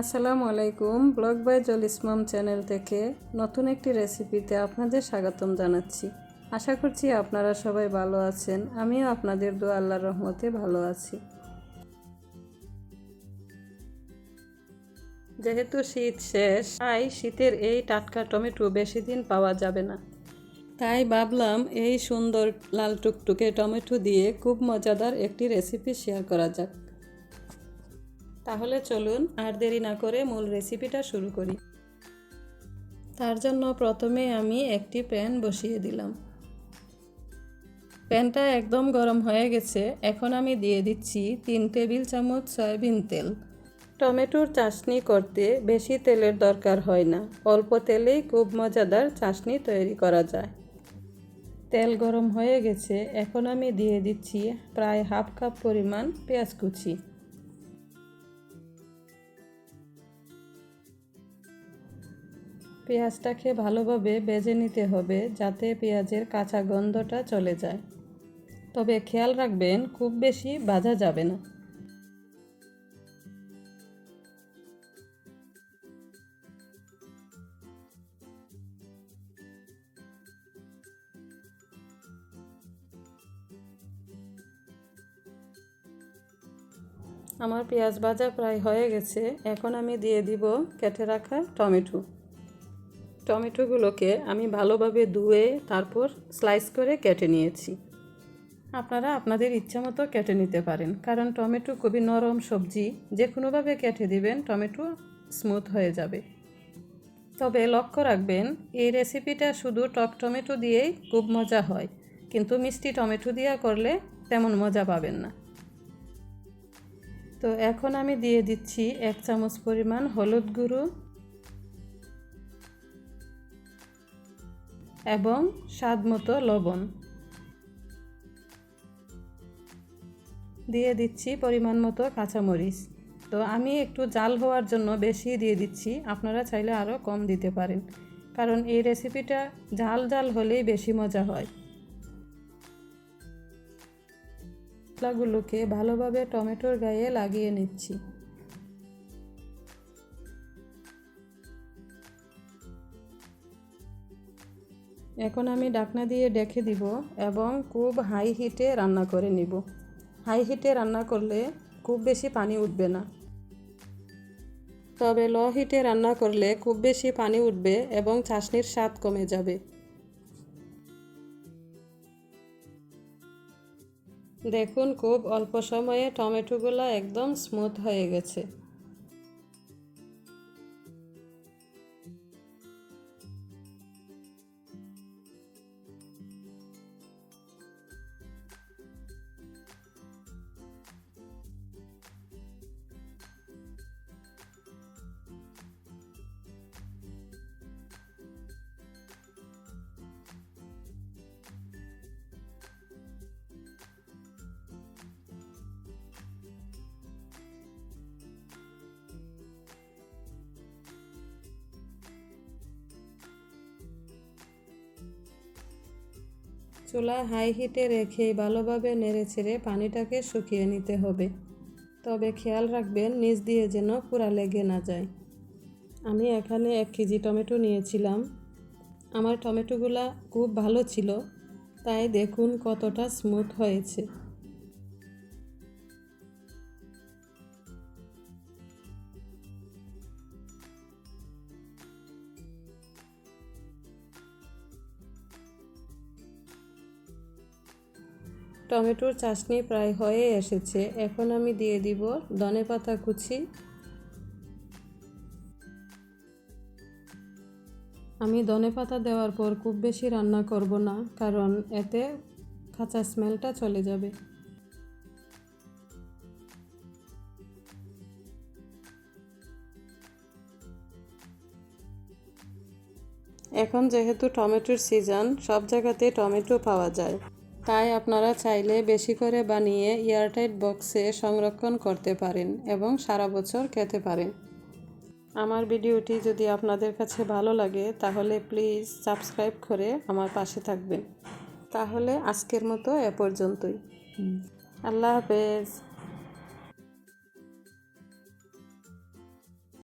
আসসালামু আলাইকুম blog by জল ইসমাম চ্যানেল থেকে নতুন একটি রেসিপিতে আপনাদের স্বাগতম জানাচ্ছি। আশা করছি আপনারা সবাই ভালো আছেন, আমিও আপনাদের দোয়া আল্লাহর রহমতে ভালো আছি। যেহেতু শীত শেষ, তাই শীতের এই টাটকা টমেটো বেশি দিন পাওয়া যাবে না। তাই ভাবলাম এই সুন্দর লাল টুকটুকে টমেটো দিয়ে খুব মজাদার একটি রেসিপি শেয়ার করা যাক। তাহলে চলুন আর দেরি না করে মূল রেসিপিটা শুরু করি। তার জন্য প্রথমে আমি একটি প্যান বসিয়ে দিলাম। প্যানটা একদম গরম হয়ে গেছে। এখন আমি দিয়ে দিচ্ছি তিন টেবিল চামচ সয়াবিন তেল। টমেটোর চাশনি করতে বেশি তেলের দরকার হয় না। অল্প তেলেই খুব মজাদার চাশনি তৈরি করা যায়। তেল গরম হয়ে গেছে। এখন আমি দিয়ে দিচ্ছি প্রায় হাফ কাপ পরিমাণ পেঁয়াজ কুচি। পেঁয়াজটাকে ভালোভাবে বেজে নিতে হবে যাতে পেঁয়াজের কাঁচা গন্ধটা চলে যায়। তবে খেয়াল রাখবেন, খুব বেশি ভাজা যাবে না। আমার পেঁয়াজ ভাজা প্রায় হয়ে গেছে। এখন আমি দিয়ে দিব কেটে রাখা টমেটো। টমেটোগুলোকে আমি ভালোভাবে ধুয়ে তারপর স্লাইস করে কেটে নিয়েছি। আপনারা আপনাদের ইচ্ছা মতো কেটে নিতে পারেন, কারণ টমেটো খুবই নরম সবজি। যে কোনোভাবে কেটে দিবেন, টমেটো স্মুথ হয়ে যাবে। তবে লক্ষ্য রাখবেন, এই রেসিপিটা শুধু টক টমেটো দিয়েই খুব মজা হয়, কিন্তু মিষ্টি টমেটো দিয়ে করলে তেমন মজা পাবেন না। তো এখন আমি দিয়ে দিচ্ছি এক চামচ পরিমাণ হলুদ গুঁড়ো। এবং স্বাদ মতো লবণ। দিয়ে দিচ্ছি পরিমাণ মতো কাঁচামরিচ। তো আমি একটু জাল হওয়ার জন্য বেশি দিয়ে দিচ্ছি, আপনারা চাইলে আরও কম দিতে পারেন। কারণ এই রেসিপিটা ঝাল ঝাল হলেই বেশি মজা হয়। মশলাগুলোকে ভালোভাবে টমেটোর গায়ে লাগিয়ে নিচ্ছি। এখন আমি ডাকনা দিয়ে ডেকে দিব এবং খুব হাই হিটে রান্না করে নিব। হাই হিটে রান্না করলে খুব বেশি পানি উঠবে না। তবে লো হিটে রান্না করলে খুব বেশি পানি উঠবে এবং চাশনির স্বাদ কমে যাবে। দেখুন খুব অল্প সময়ে টমেটোগুলো একদম স্মুথ হয়ে গেছে। চুলা হাই হিটে রেখেই ভালোভাবে নেড়ে ছেড়ে পানিটাকে শুকিয়ে নিতে হবে। তবে খেয়াল রাখবেন, নিচ দিয়ে যেন পুরা লেগে না যায়। আমি এখানে এক কেজি টমেটো নিয়েছিলাম। আমার টমেটোগুলা খুব ভালো ছিল। তাই দেখুন কতটা স্মুথ হয়েছে। টমেটোর চাশনি প্রায় হয়ে এসেছে। এখন আমি দিয়ে দিব ধনে পাতা কুচি। আমি ধনে পাতা দেওয়ার পর খুব বেশি রান্না করব না, কারণ এতে কাঁচা স্মেলটা চলে যাবে। এখন যেহেতু টমেটোর সিজন, সব জায়গাতে টমেটো পাওয়া যায়। তাই আপনারা চাইলে বেশি করে বানিয়ে এয়ারটাইট বক্সে সংরক্ষণ করতে পারেন এবং সারা বছর খেতে পারেন। আমার ভিডিওটি যদি আপনাদের কাছে ভালো লাগে তাহলে প্লিজ সাবস্ক্রাইব করে আমার পাশে থাকবেন। তাহলে আজকের মতো এ পর্যন্তই। আল্লাহ হাফেজ।